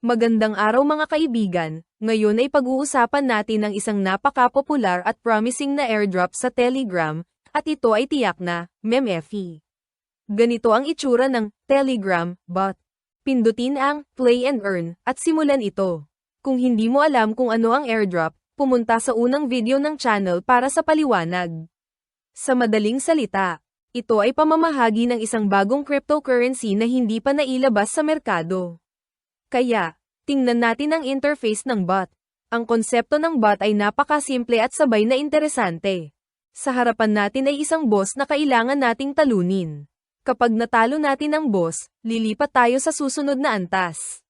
Magandang araw mga kaibigan, ngayon ay pag-uusapan natin ang isang napaka-popular at promising na airdrop sa Telegram, at ito ay tiyak na, meme-FE. Ganito ang itsura ng Telegram bot. Pindutin ang Play and Earn at simulan ito. Kung hindi mo alam kung ano ang airdrop, pumunta sa unang video ng channel para sa paliwanag. Sa madaling salita, ito ay pamamahagi ng isang bagong cryptocurrency na hindi pa nailabas sa merkado. Kaya, tingnan natin ang interface ng bot. Ang konsepto ng bot ay napakasimple at sabay na interesante. Sa harapan natin ay isang boss na kailangan nating talunin. Kapag natalo natin ang boss, lilipat tayo sa susunod na antas.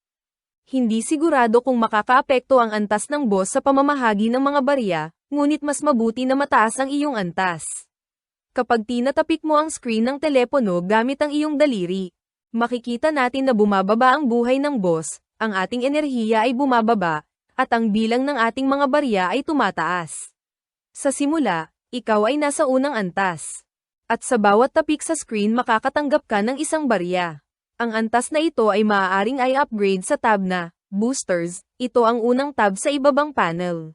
Hindi sigurado kung makakaapekto ang antas ng boss sa pamamahagi ng mga barya, ngunit mas mabuti na mataas ang iyong antas. Kapag tinatapik mo ang screen ng telepono gamit ang iyong daliri, makikita natin na bumababa ang buhay ng boss, ang ating enerhiya ay bumababa, at ang bilang ng ating mga barya ay tumataas. Sa simula, ikaw ay nasa unang antas. At sa bawat tapik sa screen makakatanggap ka ng isang barya. Ang antas na ito ay maaaring ay upgrade sa tab na Boosters, ito ang unang tab sa ibabang panel.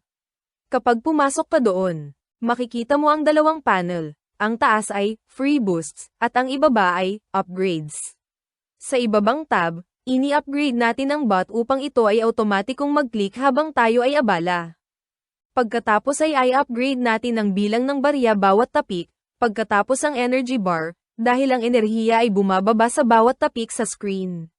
Kapag pumasok ka doon, makikita mo ang dalawang panel, ang taas ay Free Boosts, at ang ibaba ay Upgrades. Sa ibabang tab, ini-upgrade natin ang bot upang ito ay automatikong mag-click habang tayo ay abala. Pagkatapos ay i-upgrade natin ang bilang ng barya bawat tapik, pagkatapos ang energy bar, dahil ang enerhiya ay bumababa sa bawat tapik sa screen.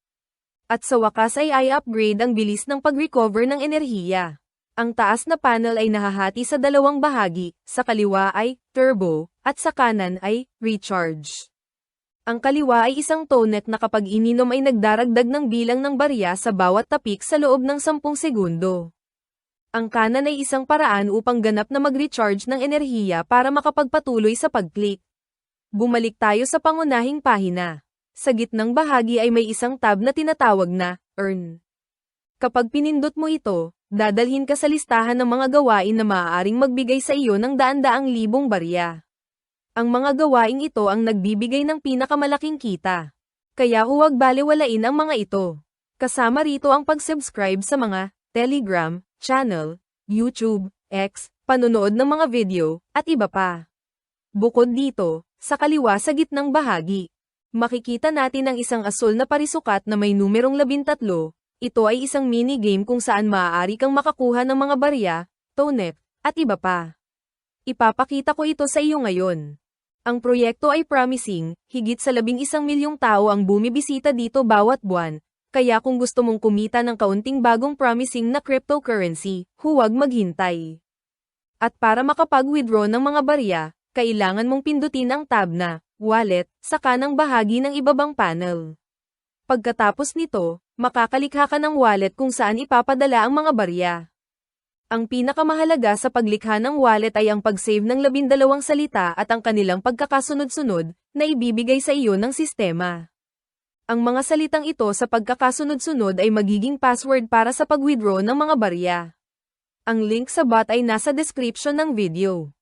At sa wakas ay i-upgrade ang bilis ng pag-recover ng enerhiya. Ang taas na panel ay nahahati sa dalawang bahagi, sa kaliwa ay turbo, at sa kanan ay recharge. Ang kaliwa ay isang tonet na kapag ininom ay nagdaragdag ng bilang ng barya sa bawat tapik sa loob ng 10 segundo. Ang kanan ay isang paraan upang ganap na mag-recharge ng enerhiya para makapagpatuloy sa pag-click. Bumalik tayo sa pangunahing pahina. Sa gitnang bahagi ay may isang tab na tinatawag na Earn. Kapag pinindot mo ito, dadalhin ka sa listahan ng mga gawain na maaaring magbigay sa iyo ng daan-daang libong barya. Ang mga gawaing ito ang nagbibigay ng pinakamalaking kita. Kaya huwag baliwalain ang mga ito. Kasama rito ang pag-subscribe sa mga Telegram, channel, YouTube, X, panonood ng mga video, at iba pa. Bukod dito, sa kaliwa sa gitnang bahagi, makikita natin ang isang asul na parisukat na may numerong 13. Ito ay isang mini-game kung saan maaari kang makakuha ng mga barya, tonet, at iba pa. Ipapakita ko ito sa iyo ngayon. Ang proyekto ay promising, higit sa labing isang milyong tao ang bumibisita dito bawat buwan, kaya kung gusto mong kumita ng kaunting bagong promising na cryptocurrency, huwag maghintay. At para makapag-withdraw ng mga barya, kailangan mong pindutin ang tab na Wallet sa kanang bahagi ng ibabang panel. Pagkatapos nito, makakalikha ka ng wallet kung saan ipapadala ang mga barya. Ang pinakamahalaga sa paglikha ng wallet ay ang pag-save ng labindalawang salita at ang kanilang pagkakasunod-sunod na ibibigay sa iyo ng sistema. Ang mga salitang ito sa pagkakasunod-sunod ay magiging password para sa pag-withdraw ng mga barya. Ang link sa bot ay nasa description ng video.